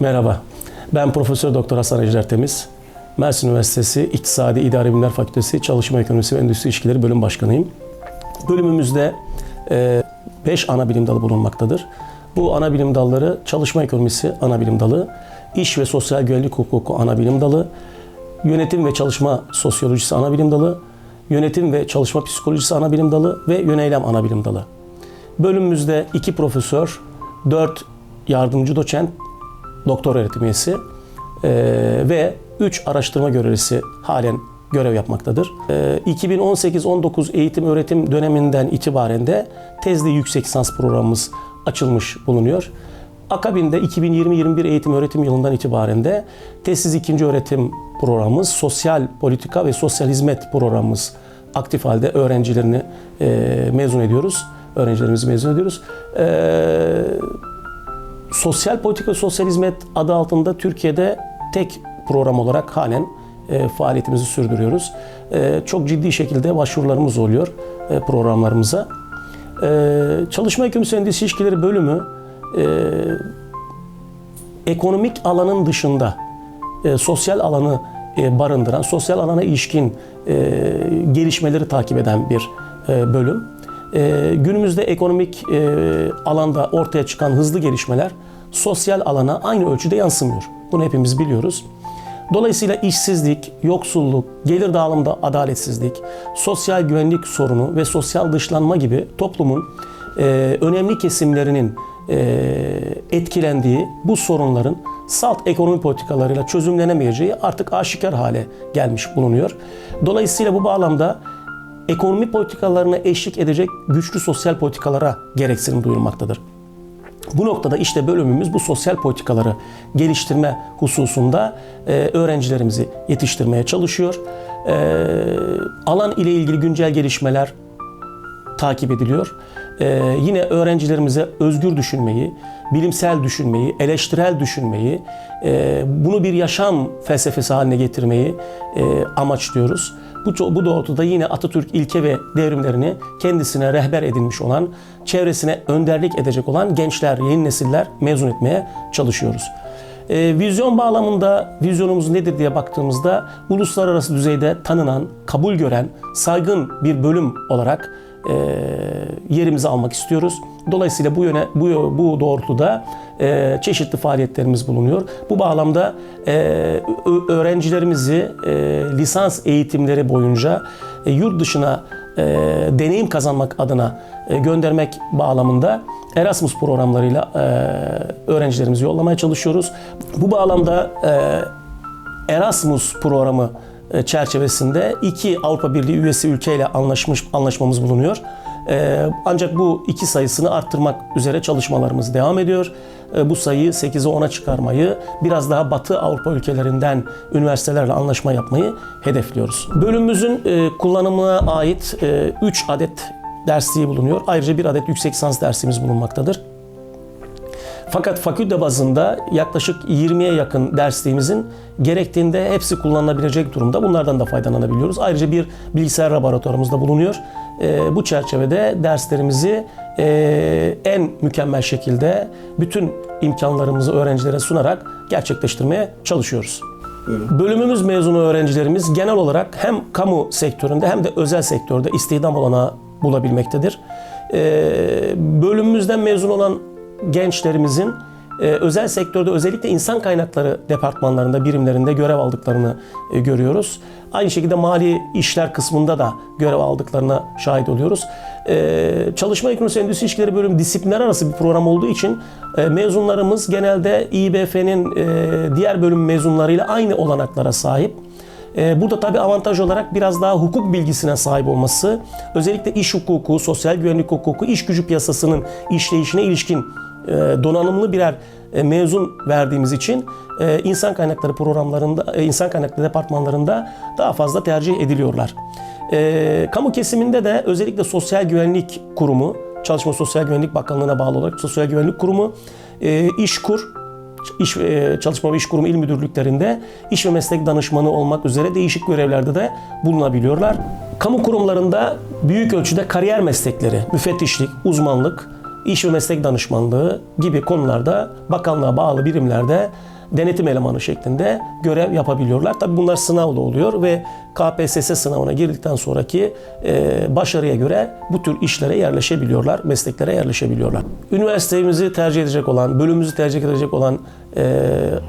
Merhaba. Ben Profesör Doktor Hasan Ejder Temiz. Mersin Üniversitesi İktisadi İdari Bilimler Fakültesi Çalışma Ekonomisi ve Endüstri İlişkileri Bölüm Başkanıyım. Bölümümüzde 5 ana bilim dalı bulunmaktadır. Bu ana bilim dalları çalışma ekonomisi ana bilim dalı, iş ve sosyal güvenlik hukuku ana bilim dalı, yönetim ve çalışma sosyolojisi ana bilim dalı, yönetim ve çalışma psikolojisi ana bilim dalı ve yöneylem ana bilim dalı. Bölümümüzde 2 profesör, 4 yardımcı doçent, doktor öğretim üyesi eee, ve 3 araştırma görevlisi halen görev yapmaktadır. Eee, 2018-19 eğitim öğretim döneminden itibaren de tezli yüksek lisans programımız açılmış bulunuyor. Akabinde 2020-21 eğitim öğretim yılından itibaren de tezsiz ikinci öğretim programımız, sosyal politika ve sosyal hizmet programımız aktif halde öğrencilerini eee, mezun ediyoruz. Öğrencilerimizi mezun ediyoruz. Eee Sosyal politika ve sosyal hizmet adı altında Türkiye'de tek program olarak halen e, faaliyetimizi sürdürüyoruz. E, çok ciddi şekilde başvurularımız oluyor e, programlarımıza. E, Çalışma Ekonomisi Endüstri İlişkileri bölümü e, ekonomik alanın dışında e, sosyal alanı e, barındıran, sosyal alana ilişkin e, gelişmeleri takip eden bir e, bölüm. E, günümüzde ekonomik e, alanda ortaya çıkan hızlı gelişmeler sosyal alana aynı ölçüde yansımıyor. Bunu hepimiz biliyoruz. Dolayısıyla işsizlik, yoksulluk, gelir dağılımında adaletsizlik, sosyal güvenlik sorunu ve sosyal dışlanma gibi toplumun e, önemli kesimlerinin e, etkilendiği bu sorunların salt ekonomi politikalarıyla çözümlenemeyeceği artık aşikar hale gelmiş bulunuyor. Dolayısıyla bu bağlamda ekonomi politikalarına eşlik edecek güçlü sosyal politikalara gereksinim duyulmaktadır. Bu noktada işte bölümümüz bu sosyal politikaları geliştirme hususunda e, öğrencilerimizi yetiştirmeye çalışıyor. E, alan ile ilgili güncel gelişmeler takip ediliyor. E, yine öğrencilerimize özgür düşünmeyi, bilimsel düşünmeyi, eleştirel düşünmeyi, e, bunu bir yaşam felsefesi haline getirmeyi e, amaçlıyoruz. Bu, bu doğrultuda yine Atatürk ilke ve devrimlerini kendisine rehber edinmiş olan, çevresine önderlik edecek olan gençler, yeni nesiller mezun etmeye çalışıyoruz. E, vizyon bağlamında vizyonumuz nedir diye baktığımızda uluslararası düzeyde tanınan, kabul gören, saygın bir bölüm olarak e, yerimizi almak istiyoruz. Dolayısıyla bu yöne bu bu doğrultuda e, çeşitli faaliyetlerimiz bulunuyor. Bu bağlamda e, öğrencilerimizi e, lisans eğitimleri boyunca e, yurt dışına e, deneyim kazanmak adına e, göndermek bağlamında Erasmus programlarıyla e, öğrencilerimizi yollamaya çalışıyoruz. Bu bağlamda e, Erasmus programı çerçevesinde iki Avrupa Birliği üyesi ülkeyle anlaşmış anlaşmamız bulunuyor. E, Ancak bu iki sayısını arttırmak üzere çalışmalarımız devam ediyor. E, Bu sayıyı 8'e 10'a çıkarmayı, biraz daha Batı Avrupa ülkelerinden üniversitelerle anlaşma yapmayı hedefliyoruz. Bölümümüzün e, kullanımına ait 3 adet dersliği bulunuyor. Ayrıca bir adet yüksek lisans dersimiz bulunmaktadır. Fakat fakülte bazında yaklaşık 20'ye yakın dersliğimizin gerektiğinde hepsi kullanılabilecek durumda. Bunlardan da faydalanabiliyoruz. Ayrıca bir bilgisayar laboratuvarımız da bulunuyor. Ee, bu çerçevede derslerimizi e, en mükemmel şekilde bütün imkanlarımızı öğrencilere sunarak gerçekleştirmeye çalışıyoruz. Bölümümüz mezunu öğrencilerimiz genel olarak hem kamu sektöründe hem de özel sektörde istihdam olanağı bulabilmektedir. Ee, bölümümüzden mezun olan gençlerimizin e, özel sektörde özellikle insan kaynakları departmanlarında, birimlerinde görev aldıklarını e, görüyoruz. Aynı şekilde mali işler kısmında da görev aldıklarına şahit oluyoruz. E, Çalışma Ekonomisi Endüstri İlişkileri Bölümü disiplinler arası bir program olduğu için mezunlarımız genelde İBF'nin diğer bölüm mezunlarıyla aynı olanaklara sahip. Ee, Burada tabii avantaj olarak biraz daha hukuk bilgisine sahip olması, özellikle iş hukuku, sosyal güvenlik hukuku, iş gücü piyasasının işleyişine ilişkin e, donanımlı birer e, mezun verdiğimiz için e, insan kaynakları programlarında, insan kaynakları departmanlarında daha fazla tercih ediliyorlar. Kamu kesiminde de özellikle Sosyal Güvenlik Kurumu, Çalışma Sosyal Güvenlik Bakanlığı'na bağlı olarak Sosyal Güvenlik Kurumu, İşkur, İş e, Çalışma ve İş Kurumu İl Müdürlüklerinde iş ve meslek danışmanı olmak üzere değişik görevlerde de bulunabiliyorlar. Kamu kurumlarında büyük ölçüde kariyer meslekleri, müfettişlik, uzmanlık iş ve meslek danışmanlığı gibi konularda bakanlığa bağlı birimlerde denetim elemanı şeklinde görev yapabiliyorlar. Tabi bunlar sınavla oluyor ve KPSS sınavına girdikten sonraki e, başarıya göre bu tür işlere yerleşebiliyorlar, mesleklere yerleşebiliyorlar. Üniversitemizi tercih edecek olan, bölümümüzü tercih edecek olan e,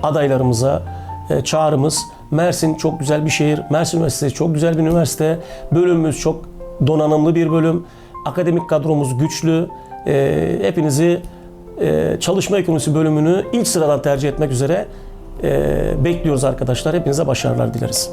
adaylarımıza e, çağrımız Mersin çok güzel bir şehir. Mersin Üniversitesi çok güzel bir üniversite. Bölümümüz çok donanımlı bir bölüm. Akademik kadromuz güçlü. E, hepinizi e, çalışma ekonomisi bölümünü ilk sıradan tercih etmek üzere e, bekliyoruz arkadaşlar. Hepinize başarılar dileriz.